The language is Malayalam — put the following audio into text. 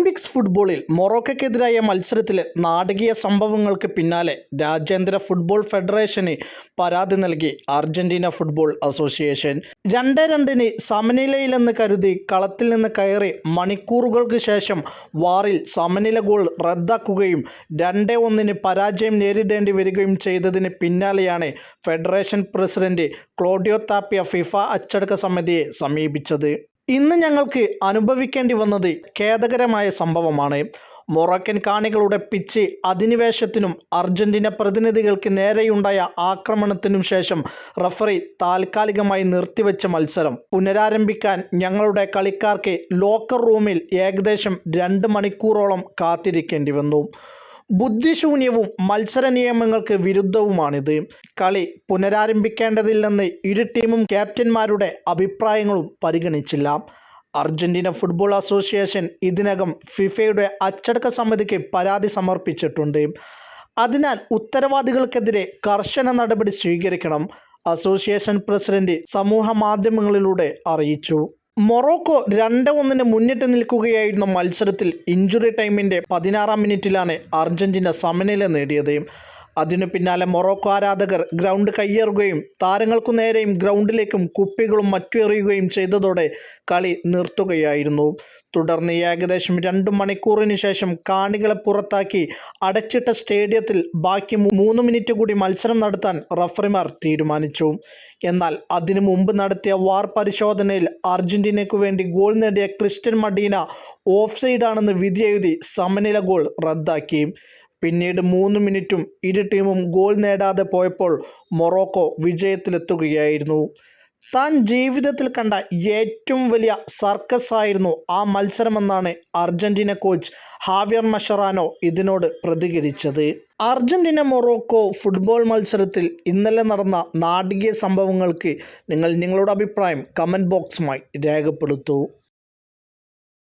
ഒളിമ്പിക്സ് ഫുട്ബോളിൽ മൊറോക്കയ്ക്കെതിരായ മത്സരത്തിലെ നാടകീയ സംഭവങ്ങൾക്ക് പിന്നാലെ രാജ്യാന്തര ഫുട്ബോൾ ഫെഡറേഷന് പരാതി നൽകി അർജന്റീന ഫുട്ബോൾ അസോസിയേഷൻ. രണ്ട് രണ്ടിന് സമനിലയിലെന്ന് കരുതി കളത്തിൽ നിന്ന് കയറി മണിക്കൂറുകൾക്ക് ശേഷം വാറിൽ സമനില ഗോൾ റദ്ദാക്കുകയും രണ്ട് ഒന്നിന് പരാജയം നേരിടേണ്ടി വരികയും ചെയ്തതിന് പിന്നാലെയാണ് federation president Claudio Tapia FIFA അച്ചടക്ക സമിതിയെ സമീപിച്ചത്. ഇന്ന് ഞങ്ങൾക്ക് അനുഭവിക്കേണ്ടി വന്നത് ഖേദകരമായ സംഭവമാണ്. മൊറക്കൻ കാണികളുടെ പിച്ച് അധിനിവേശത്തിനും അർജന്റീന പ്രതിനിധികൾക്ക് നേരെയുണ്ടായ ആക്രമണത്തിനും ശേഷം റഫറി താൽക്കാലികമായി നിർത്തിവെച്ച മത്സരം. പുനരാരംഭിക്കാൻ ഞങ്ങളുടെ കളിക്കാർക്ക് ലോക്കർ റൂമിൽ ഏകദേശം രണ്ട് മണിക്കൂറോളം കാത്തിരിക്കേണ്ടി വന്നു. ബുദ്ധിശൂന്യവും മത്സര നിയമങ്ങൾക്ക് വിരുദ്ധവുമാണിത്. കളി പുനരാരംഭിക്കേണ്ടതില്ലെന്ന് ഇരു ടീമും ക്യാപ്റ്റന്മാരുടെ അഭിപ്രായങ്ങളും പരിഗണിച്ചില്ല. അർജന്റീന ഫുട്ബോൾ അസോസിയേഷൻ ഇതിനകം ഫിഫയുടെ അച്ചടക്ക സമിതിക്ക് പരാതി സമർപ്പിച്ചിട്ടുണ്ട്. അതിനാൽ ഉത്തരവാദികൾക്കെതിരെ കർശന നടപടി സ്വീകരിക്കണം അസോസിയേഷൻ പ്രസിഡന്റ് സമൂഹ മാധ്യമങ്ങളിലൂടെ അറിയിച്ചു. മൊറോക്കോ രണ്ട് ഒന്നിന് മുന്നിട്ട് നിൽക്കുകയായിരുന്ന മത്സരത്തിൽ ഇഞ്ചുറി ടൈമിന്റെ പതിനാറാം മിനിറ്റിലാണ് അർജന്റീന സമനില നേടിയത്. അതിനു പിന്നാലെ മൊറോക്കോ ആരാധകർ ഗ്രൗണ്ട് കയ്യേറുകയും താരങ്ങൾക്കു നേരെയും ഗ്രൗണ്ടിലേക്കും കുപ്പികളും മറ്റു എറിയുകയും ചെയ്തതോടെ കളി നിർത്തുകയായിരുന്നു. തുടർന്ന് ഏകദേശം രണ്ട് മണിക്കൂറിന് ശേഷം കാണികളെ പുറത്താക്കി അടച്ചിട്ട സ്റ്റേഡിയത്തിൽ ബാക്കി മൂന്ന് മിനിറ്റ് കൂടി മത്സരം നടത്താൻ റഫറിമാർ തീരുമാനിച്ചു. എന്നാൽ അതിനു മുമ്പ് നടത്തിയ വാർ പരിശോധനയിൽ അർജന്റീനയ്ക്കു വേണ്ടി ഗോൾ നേടിയ ക്രിസ്റ്റ്യൻ മഡീന ഓഫ് സൈഡാണെന്ന് വിധിയെഴുതി സമനില ഗോൾ റദ്ദാക്കി. പിന്നീട് മൂന്ന് മിനിറ്റും ഇരു ടീമും ഗോൾ നേടാതെ പോയപ്പോൾ മൊറോക്കോ വിജയത്തിലെത്തുകയായിരുന്നു. താൻ ജീവിതത്തിൽ കണ്ട ഏറ്റവും വലിയ സർക്കസ് ആയിരുന്നു ആ മത്സരമെന്നാണ് അർജന്റീന കോച്ച് ഹാവിയർ മഷറാനോ ഇതിനോട് പ്രതികരിച്ചത്. അർജന്റീന മൊറോക്കോ ഫുട്ബോൾ മത്സരത്തിൽ ഇന്നലെ നടന്ന നാടകീയ സംഭവങ്ങൾക്ക് നിങ്ങൾ നിങ്ങളുടെ അഭിപ്രായം കമന്റ് ബോക്സുമായി രേഖപ്പെടുത്തൂ.